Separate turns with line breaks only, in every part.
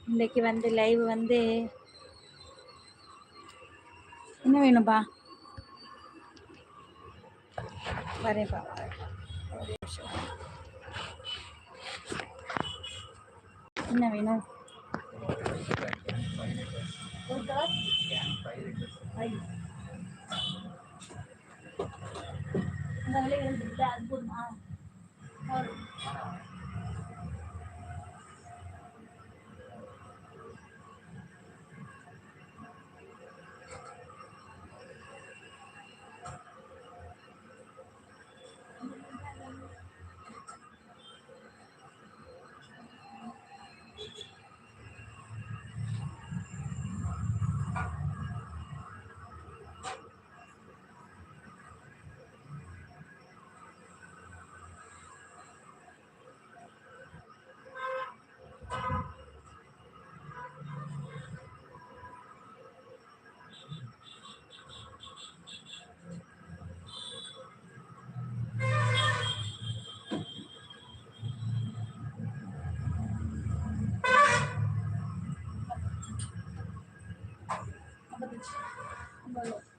இன்றைக்கி வந்து லைவ் வந்து என்ன வேணும்பா? வரேன்ப்பா ஒரு நிமிஷம். என்ன வேணும்? ஒரு இந்த விலை எழுந்துருக்குல்ல, அது போதுமா போதும். ஐம்பத்தஞ்சு. ஐம்பது.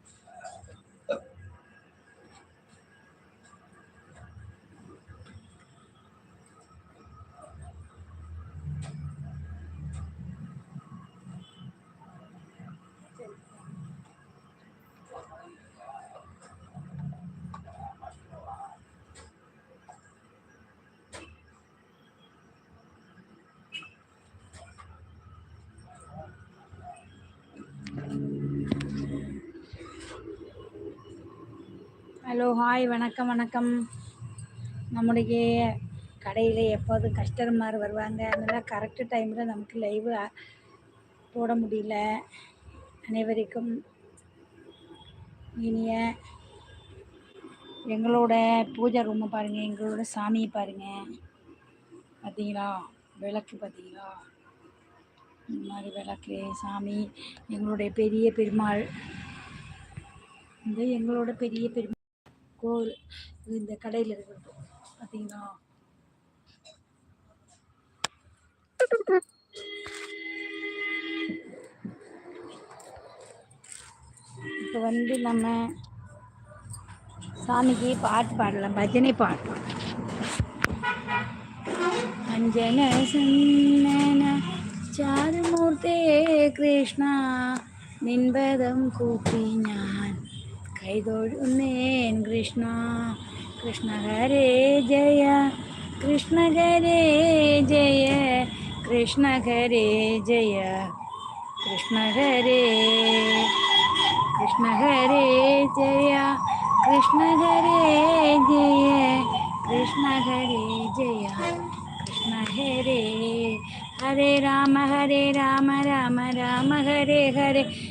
ஹலோ ஹாய் வணக்கம் வணக்கம். நம்முடைய கடையில் எப்போதும் கஸ்டமர் வருவாங்க? அதனால் கரெக்டு டைமில் நமக்கு லைவ் போட முடியல. அனைவருக்கும் இனிய எங்களோட பூஜை ரூமை பாருங்கள் எங்களோட சாமியை பாருங்கள் பார்த்தீங்களா விளக்கு பார்த்தீங்களா இந்த மாதிரி விளக்கு சாமி எங்களுடைய பெரிய பெருமாள். இந்த எங்களோட பெரிய பெருமாள். கோவில் இது இந்த கடையில் இருக்கிறது பார்த்தீங்களா இப்போ வந்து நம்ம சாமிக்கு பாட்டு பாடலாம் பஜனை பாட்டு அஞ்சன சன்னன ചാരുമൂർത്തേ കൃഷ്ണ നിൻപദം കൂപ്പി ഞാൻ कैदोळुमेन् कृष्ण कृष्ण हरे जय, कृष्ण हरे जय, कृष्ण हरे जय, कृष्ण हरे कृष्ण हरे जय, कृष्ण हरे जय, कृष्ण हरे जय, कृष्ण हरे हरे राम हरे राम राम राम, हरे हरे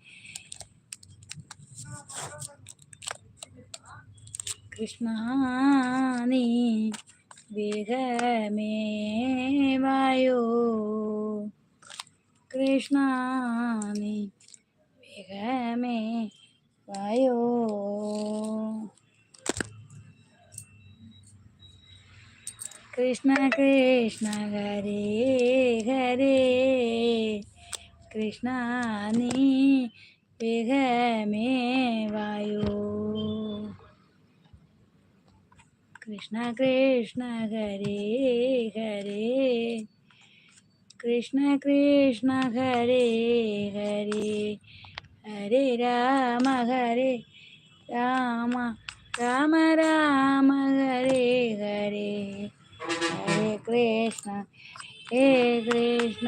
ஹரே கிருஷ்ண ஹரே கிருஷ்ண கிருஷ்ண கிருஷ்ண ஹரே ஹரே கிருஷ்ணா நீ வேகமே வாயோ கிருஷ்ணா நீ വേഗമേവായോ കൃഷ്ണ കൃഷ്ണ ഹരേ ഹരേ കൃഷ്ണ കൃഷ്ണ ഹരേ ഹരേ ഹരേ രാമ ഹരേ രാമ രാമ രാമ ഹരേ ഹരേ ഹരേ കൃഷ്ണ ഹേ കൃഷ്ണ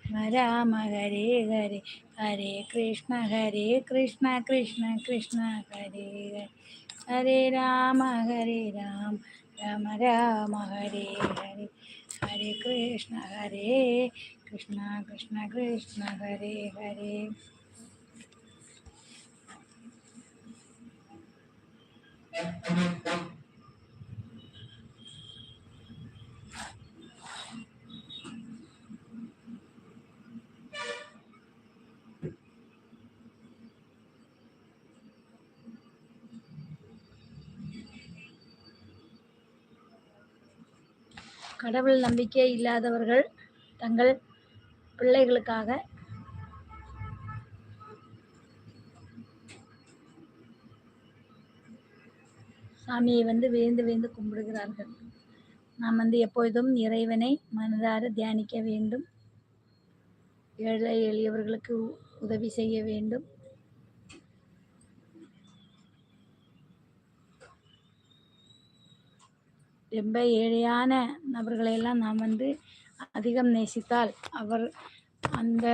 രാമ ഹരേ ഹരേ ഹരേ കൃഷ്ണ ഹരേ കൃഷ്ണ കൃഷ്ണ കൃഷ്ണ ഹരേ ഹരേ ഹരേ രാമ ഹരേ രാം രാമ രാമ ഹരേ ഹരേ ഹരേ കൃഷ്ണ ഹരേ കൃഷ്ണ കൃഷ്ണ കൃഷ്ണ ഹരേ ഹരേ Thank you. கடவுள் நம்பிக்கை இல்லாதவர்கள் தங்கள் பிள்ளைகளுக்காக சாமியை வந்து வேந்து வேந்து கும்பிடுகிறார்கள். நாம் வந்து எப்பொழுதும் இறைவனை மனதார தியானிக்க வேண்டும். ஏழை எளியவர்களுக்கு உ- உதவி செய்ய வேண்டும். ரொம்ப ஏழையான நபர்களையெல்லாம் நாம் வந்து அதிகம் நேசித்தால் அவர் அந்த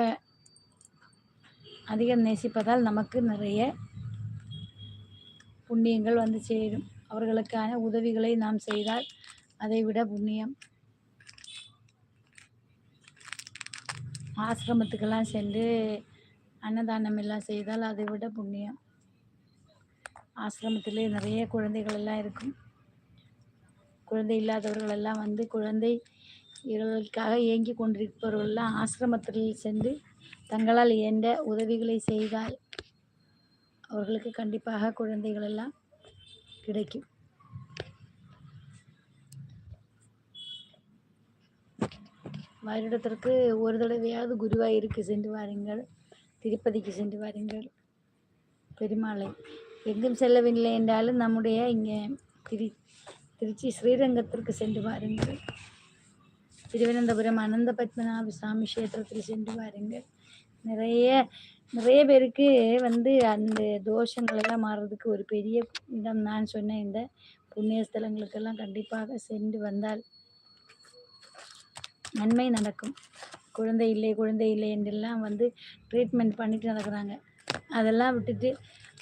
அதிகம் நேசிப்பதால் நமக்கு நிறைய புண்ணியங்கள் வந்து சேரும். அவர்களுக்கான உதவிகளை நாம் செய்தால் அதை விட புண்ணியம். ஆசிரமத்துக்கெல்லாம் சென்று அன்னதானம் எல்லாம் செய்தால் அதை விட புண்ணியம். ஆசிரமத்திலே நிறைய குழந்தைகள் எல்லாம் இருக்கும். குழந்தை இல்லாதவர்கள் எல்லாம் வந்து குழந்தை இவர்களுக்காக இயங்கி கொண்டிருப்பவர்களெல்லாம் ஆசிரமத்தில் சென்று தங்களால் இயன்ற உதவிகளை செய்தால் அவர்களுக்கு கண்டிப்பாக குழந்தைகள் எல்லாம் கிடைக்கும். வருடத்திற்கு ஒரு தடவையாவது குருவாயூருக்கு சென்று வாருங்கள். திருப்பதிக்கு சென்று வாருங்கள். பெருமாளை. எங்கும் செல்லவில்லை என்றாலும் நம்முடைய இங்கே திரு திருச்சி ஸ்ரீரங்கத்திற்கு சென்று வாருங்கள். திருவனந்தபுரம் அனந்த பத்மநாப சுவாமி கஷேத்திரத்தில் சென்று வாருங்கள். நிறைய நிறைய பேருக்கு வந்து அந்த தோஷங்கள் எல்லாம் மாறுறதுக்கு ஒரு பெரிய இடம் நான் சொன்னேன் இந்த புண்ணிய ஸ்தலங்களுக்கெல்லாம் கண்டிப்பாக சென்று வந்தால் நன்மை நடக்கும். குழந்தை இல்லை குழந்தை இல்லை என்றெல்லாம் வந்து ட்ரீட்மெண்ட் பண்ணிட்டு நடக்கிறாங்க. அதெல்லாம் விட்டுட்டு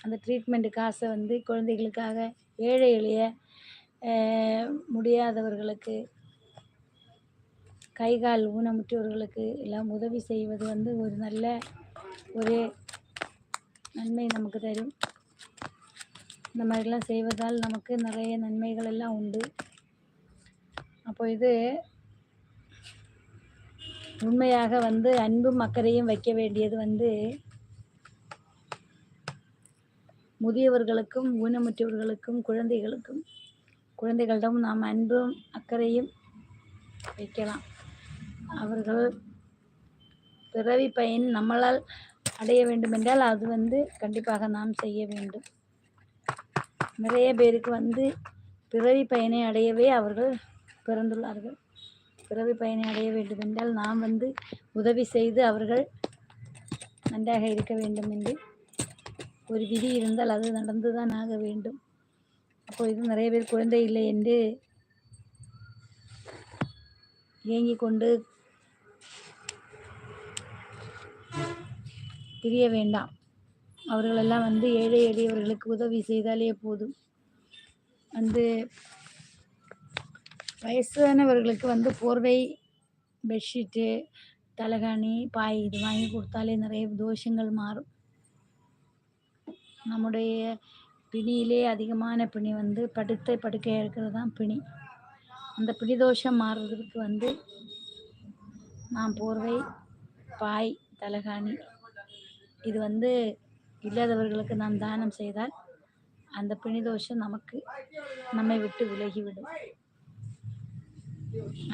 அந்த ட்ரீட்மெண்ட்டு காசை வந்து குழந்தைகளுக்காக ஏழை எளிய முடியாதவர்களுக்கு கை கால் ஊனமுற்றவர்களுக்கு எல்லாம் உதவி செய்வது வந்து ஒரு நல்ல ஒரு நன்மை நமக்கு தரும். இந்த மாதிரிலாம் செய்வதால் நமக்கு நிறைய நன்மைகள் எல்லாம் உண்டு. அப்போ இது உண்மையாக வந்து அன்பும் அக்கறையும் வைக்க வேண்டியது வந்து முதியவர்களுக்கும் ஊனமுற்றவர்களுக்கும் குழந்தைகளுக்கும் குழந்தைகளிடம் நாம் அன்பும் அக்கறையும் வைக்கலாம். அவர்கள் பிறவி பயன் நம்மளால் அடைய வேண்டுமென்றால் அது வந்து கண்டிப்பாக நாம் செய்ய வேண்டும். நிறைய பேருக்கு வந்து பிறவி பயனை அடையவே அவர்கள் பிறந்துள்ளார்கள். பிறவி பயனை அடைய வேண்டுமென்றால் நாம் வந்து உதவி செய்து அவர்கள் நன்றாக இருக்க வேண்டும் என்று ஒரு விதி இருந்தால் அது நடந்துதான் ஆக வேண்டும். அப்பொழுது நிறைய பேர் குழந்தை இல்லை என்று ஏங்கிக் கொண்டு பிரிய வேண்டாம். அவர்களெல்லாம் வந்து ஏழை எளியவர்களுக்கு உதவி செய்தாலே போதும். வந்து வயசானவர்களுக்கு வந்து போர்வை பெட்ஷீட்டு தலைகாணி பாய் இது வாங்கி கொடுத்தாலே நிறைய தோஷங்கள் மாறும். நம்முடைய பிணியிலே அதிகமான பிணி வந்து படுத்த படுக்கையாக இருக்கிறது தான் பிணி. அந்த பிணி தோஷம் மாறுறதுக்கு வந்து நாம் போர்வை பாய் தலகாணி இது வந்து இல்லாதவர்களுக்கு நாம் தானம் செய்தால் அந்த பிணி தோஷம் நமக்கு நம்மை விட்டு விலகிவிடும்.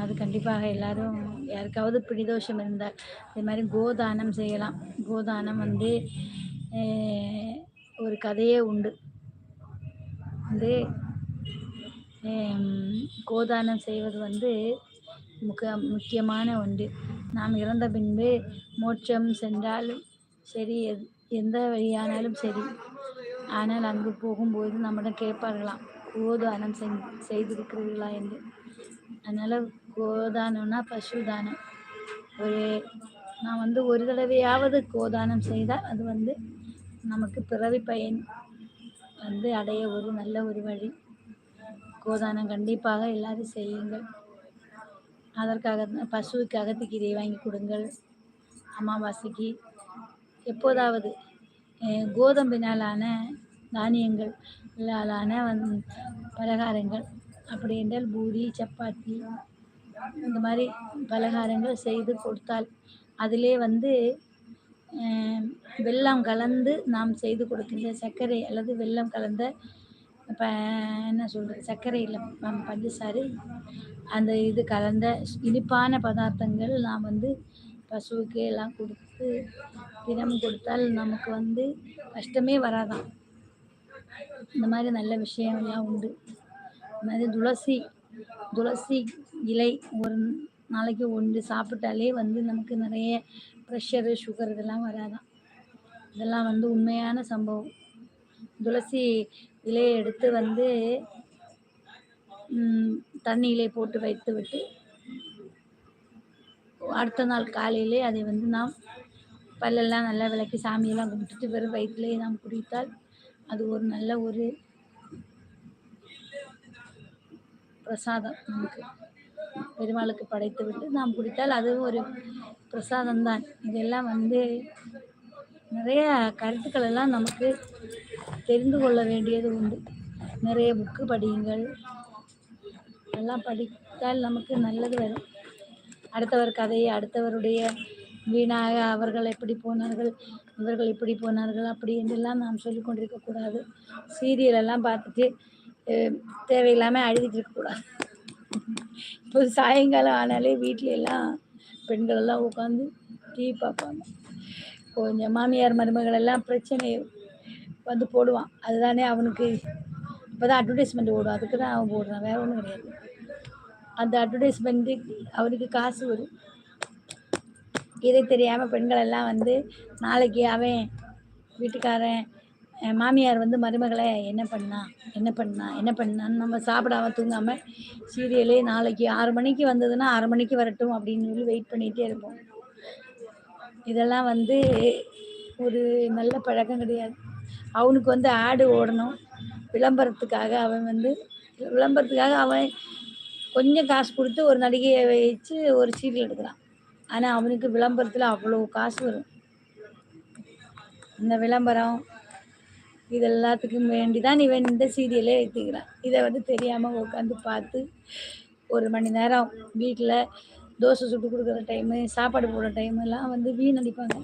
அது கண்டிப்பாக எல்லாரும் யாருக்காவது பிடிதோஷம் இருந்தால் அதே மாதிரி கோதானம் செய்யலாம். கோதானம் வந்து ஒரு கதையே உண்டு. வந்து கோதானம் செய்வது வந்து முக்க முக்கியமான ஒன்று. நாம் இறந்த பின்பு மோட்சம் சென்றாலும் சரி எந்த வழியானாலும் சரி. ஆனால் அங்கு போகும்போது நம்மிடம் கேட்பார்களாம் கோதானம் செய் செய்திருக்கிறீர்களா? என்று. அதனால் கோதானம்னா பசு தானம் ஒரு நான் வந்து ஒரு தடவையாவது கோதானம் செய்தால் அது வந்து நமக்கு பிறவி பயன் வந்து அடைய ஒரு நல்ல ஒரு வழி. கோதானம் கண்டிப்பாக எல்லாரும் செய்யுங்கள். அதற்காக பசுவுக்கு அகத்திக்கீரையை வாங்கி கொடுங்கள். அமாவாசைக்கு எப்போதாவது கோதம்பினாலான தானியங்கள் ஆன வந் பலகாரங்கள் அப்படி என்றால் பூரி சப்பாத்தி இந்த மாதிரி பலகாரங்கள் செய்து கொடுத்தால் அதிலே வந்து வெல்லம் கலந்து நாம் செய்து கொடுக்கின்ற சர்க்கரை அல்லது வெல்லம் கலந்த இப்போ என்ன சொல்கிறது சர்க்கரையில் இல்லை பஞ்சசாறு அந்த இது கலந்த இனிப்பான பதார்த்தங்கள் நாம் வந்து பசுவுக்கு எல்லாம் கொடுத்து தினமும் கொடுத்தால் நமக்கு வந்து கஷ்டமே வராதாம். இந்த மாதிரி நல்ல விஷயங்கள்லாம் உண்டு. இந்த மாதிரி துளசி துளசி இலை ஒரு நாளைக்கு ஒன்று சாப்பிட்டாலே வந்து நமக்கு நிறைய ப்ரெஷரு சுகர் இதெல்லாம் வராதான். இதெல்லாம் வந்து உண்மையான சம்பவம். துளசி இலையை எடுத்து வந்து தண்ணியிலே போட்டு வைத்து விட்டு அடுத்த நாள் காலையிலே அதை வந்து நாம் பல்லெல்லாம் நல்லா விளக்கி சாமியெல்லாம் கும்பிட்டுட்டு வெறும் வயிற்றுலேயே நாம் குடித்தால் அது ஒரு நல்ல ஒரு பிரசாதம் நமக்கு. பெருமாளுக்கு படைத்து விட்டு நாம் குடித்தால் அதுவும் ஒரு பிரசாதம்தான். இதெல்லாம் வந்து நிறைய கருத்துக்கள் எல்லாம் நமக்கு தெரிந்து கொள்ள வேண்டியது உண்டு. நிறைய புக்கு படியுங்கள். எல்லாம் படித்தால் நமக்கு நல்லது வரும். அடுத்தவர் கதையை அடுத்தவருடைய வீணாக அவர்கள் எப்படி போனார்கள் இவர்கள் இப்படி போனார்கள் அப்படி என்றெல்லாம் நாம் சொல்லி கொண்டிருக்கக்கூடாது சீரியல் எல்லாம் பார்த்துட்டு தேவையில்லாமல் அழுதுட்டு இருக்கக்கூடாது இப்போ சாயங்காலம் ஆனாலே வீட்டில எல்லாம் பெண்கள் எல்லாம் உட்காந்து டிவி பார்ப்பாங்க கொஞ்சம் மாமியார் மருமகள் எல்லாம் பிரச்சனை வந்து போடுவான். அதுதானே அவனுக்கு இப்போ தான் அட்வர்டைஸ்மெண்ட் ஓடும். அதுக்கு தான் அவன் போடுறான். வேற ஒன்றும் கிடையாது. அந்த அட்வர்டைஸ்மெண்ட்டுக்கு அவனுக்கு காசு வரும். இதை தெரியாமல் பெண்கள் எல்லாம் வந்து நாளைக்கு அவன் வீட்டுக்காரன் என் மாமியார் வந்து மருமகளை என்ன பண்ணா என்ன பண்ணா என்ன பண்ணான்னு நம்ம சாப்பிடாம தூங்காமல் சீரியலே நாளைக்கு ஆறு மணிக்கு வந்ததுன்னா ஆறு மணிக்கு வரட்டும் அப்படின்னு சொல்லி வெயிட் பண்ணிகிட்டே இருப்போம். இதெல்லாம் வந்து ஒரு நல்ல பழக்கம் கிடையாது. அவனுக்கு வந்து ஆடு ஓடணும். விளம்பரத்துக்காக அவன் வந்து விளம்பரத்துக்காக அவன் கொஞ்சம் காசு கொடுத்து ஒரு நடிகையை வச்சு ஒரு சீரியல் எடுக்கிறான். ஆனால் அவனுக்கு விளம்பரத்தில் அவ்வளோ காசு வரும். இந்த விளம்பரம் இது எல்லாத்துக்கும் வேண்டி தான் இவன் இந்த சீரியலே வைத்துக்கிறான் இதை வந்து தெரியாமல் உட்காந்து பார்த்து ஒரு மணி நேரம் வீட்டில் தோசை சுட்டு கொடுக்குற டைமு சாப்பாடு போடுற டைம் எல்லாம் வந்து வீணடிப்பாங்க.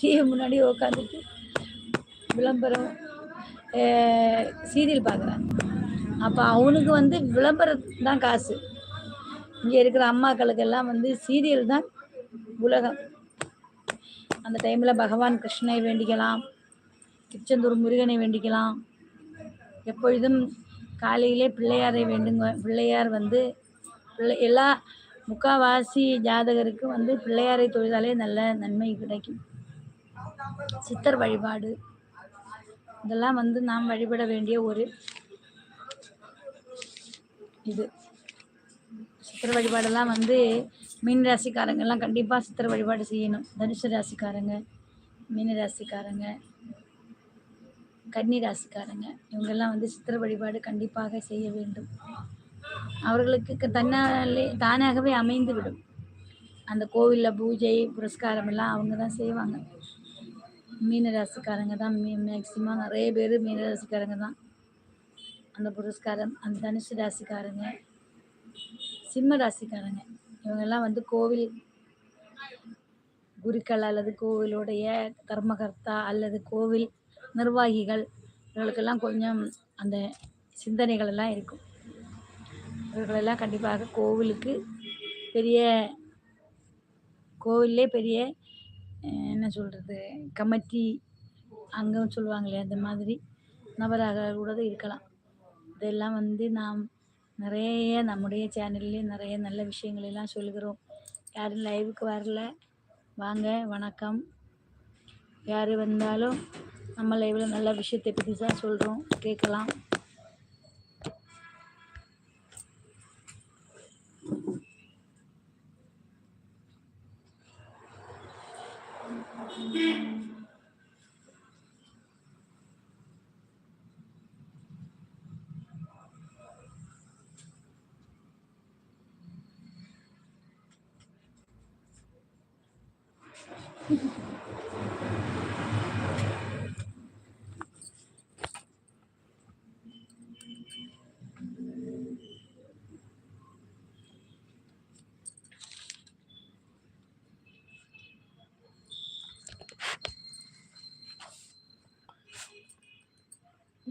டிவி முன்னாடி உட்காந்துட்டு விளம்பரம் சீரியல் பார்க்குறாங்க. அப்போ அவனுக்கு வந்து விளம்பரம் தான் காசு. இங்கே இருக்கிற அம்மாக்களுக்கெல்லாம் வந்து சீரியல் தான் உலகம். அந்த டைமில் பகவான் கிருஷ்ணனை வேண்டிக்கலாம். திருச்செந்தூர் முருகனை வேண்டிக்கலாம். எப்பொழுதும் காலையிலே பிள்ளையாரை வேண்டுங்க பிள்ளையார் வந்து பிள்ளை எல்லா முக்காவாசி ஜாதகருக்கு வந்து பிள்ளையாரை தொழுதாலே நல்ல நன்மை கிடைக்கும். சித்தர் வழிபாடு இதெல்லாம் வந்து நாம் வழிபட வேண்டிய ஒரு இது. சித்திரை வழிபாடெல்லாம் வந்து மீன் ராசிக்காரங்கெல்லாம் கண்டிப்பாக சித்திரை வழிபாடு செய்யணும். தனுசு ராசிக்காரங்க மீன ராசிக்காரங்க கன்னி ராசிக்காரங்க இவங்கெல்லாம் வந்து சித்திரை வழிபாடு கண்டிப்பாக செய்ய வேண்டும். அவர்களுக்கு க- தன்னாலே தானாகவே அமைந்து விடும். அந்த கோவிலில் பூஜை புரஸ்காரம் எல்லாம் அவங்க தான் செய்வாங்க. மீன ராசிக்காரங்க தான் மீ மேக்சிமம் நிறைய பேர் மீனராசிக்காரங்க தான். அந்த புரஸ்காரம் அந்த தனுசு ராசிக்காரங்க சிம்ம ராசிக்காரங்க. இவங்கெல்லாம் வந்து கோவில் குருக்கள் அல்லது கோவிலுடைய கர்மகர்த்தா அல்லது கோவில் நிர்வாகிகள் இவர்களுக்கெல்லாம் கொஞ்சம் அந்த சிந்தனைகள் எல்லாம் இருக்கும். இவர்களெல்லாம் கண்டிப்பாக கோவிலுக்கு பெரிய கோவிலே பெரிய என்ன சொல்கிறது கமிட்டி அங்கம் சொல்லுவாங்களே அந்த மாதிரி நபராக கூட இருக்கலாம். இதெல்லாம் வந்து நாம் நிறைய நம்முடைய சேனல்லே நிறைய நல்ல விஷயங்களெல்லாம் சொல்கிறோம் சொல்லுகிறோம். யாரும் லைவுக்கு வரல. வாங்க வணக்கம். யார் வந்தாலும் நம்ம லைவில் நல்ல விஷயத்தை பற்றி தான் சொல்கிறோம் கேட்கலாம்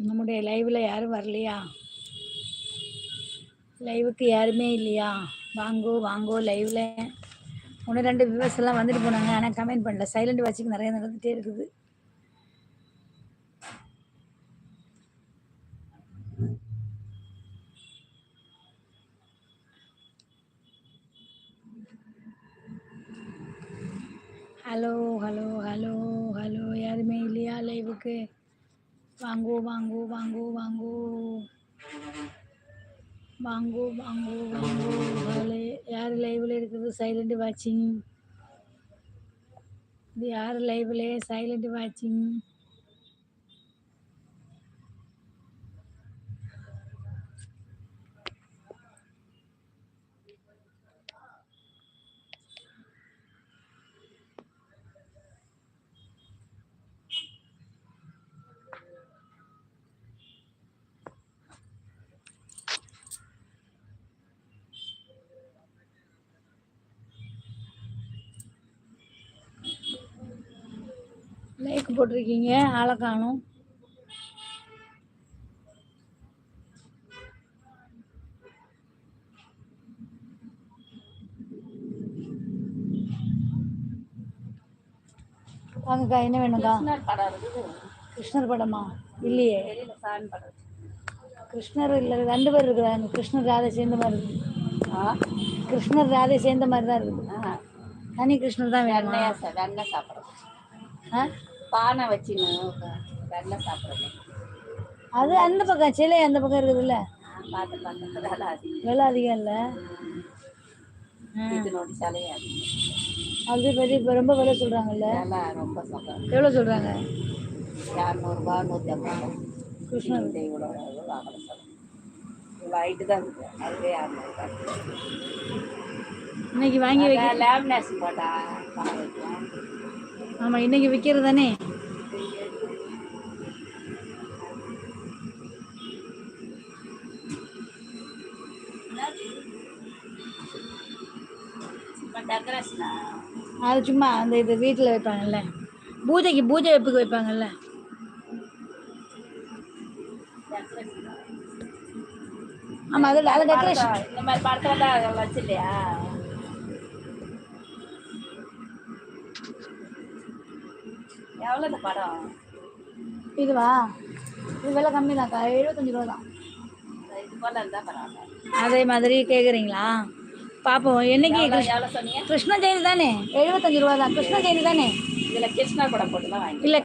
நம்முடைய லைவில் யாரும் வரலையா? லைவுக்கு யாருமே இல்லையா? வாங்கோ வாங்கோ லைவில் ஒன்று ரெண்டு வியூவர்ஸ் எல்லாம் வந்துட்டு போனாங்க. ஆனால் கமெண்ட் பண்ணல. சைலண்ட் வாட்சிக்கு நிறைய நடந்துகிட்டே இருக்குது. ஹலோ ஹலோ ஹலோ ஹலோ யாருமே இல்லையா லைவுக்கு வாங்கோ வாங்கோ வாங்கோ வாங்கோ. வாங்கோ வாங்கோ வாங்கோ. யார் லைவில் இருக்குது? சைலண்ட் வாட்சிங் இது யார் லைவில் சைலண்ட் வாட்சிங் லைக் போட்டிருக்கீங்க ஆளை காணும். வாங்கக்கா என்ன வேணும்க்கா?
கிருஷ்ணர் படம்
இல்லையே. கிருஷ்ணர் இல்லை ரெண்டு பேர் இருக்கிறாங்க. கிருஷ்ணர் ராதை சேர்ந்த மாதிரி இருக்குது
ஆ?
கிருஷ்ணர் ராதை சேர்ந்த மாதிரி தான் இருக்குது. தனி கிருஷ்ணர் தான் வேணுமா?
வெண்ணையா சா வெண்ணெய் சாப்பிட்றது
ஆ?
பானை வச்சுன்னு வெண்ணெய் சாப்பிட்றது
அது அந்த பக்கம் சிலை அந்த பக்கம் இருக்குதுல்ல?
பார்த்து பார்த்து வேலை அதிகம்.
விலை அதிகம் இல்லை?
இதனோட சிலையா
அது பெரிய இப்ப ரொம்ப விலை சொல்கிறாங்கல்ல
வேலை ரொம்ப சொல்கிறேன்
எவ்வளோ சொல்கிறாங்க
இரநூறுபா நூற்றி ஐம்பது.
கிருஷ்ணர்
இந்த இவ்வளோ ஹைட்டு தான் இருக்குது அதுவே இரநூறுபா
இன்னைக்கு வாங்கி வைக்க
லேமினேஷன் போட்டா பணம் வைக்கலாம்
ஆமாம் இன்னைக்கு விற்கிறது தானே அது சும்மா அந்த இது வீட்டில் வைப்பாங்கல்ல. பூஜைக்கு பூஜை வைப்புக்கு வைப்பாங்கல்ல. ஆமாம் அதில் அது டெக்கரேஷன்
இந்த மாதிரி படத்தில் தான் வச்சு இல்லையா எவ்வளோ இந்த படம்?
இதுவா? இது விலை கம்மி தான்க்கா எழுபத்தஞ்சு ரூபா தான்
இது போல இருந்தால் பரவாயில்ல.
அதே மாதிரி கேட்குறீங்களா பார்ப்போம் என்னைக்கு
எவ்வளோ சொன்னீங்க?
கிருஷ்ண ஜெயந்தி தானே? எழுபத்தஞ்சு ரூபா தான் கிருஷ்ண ஜெயந்தி தானே?
இதில் கிருஷ்ணா படம் போட்டு தான் வாங்கி
இல்லை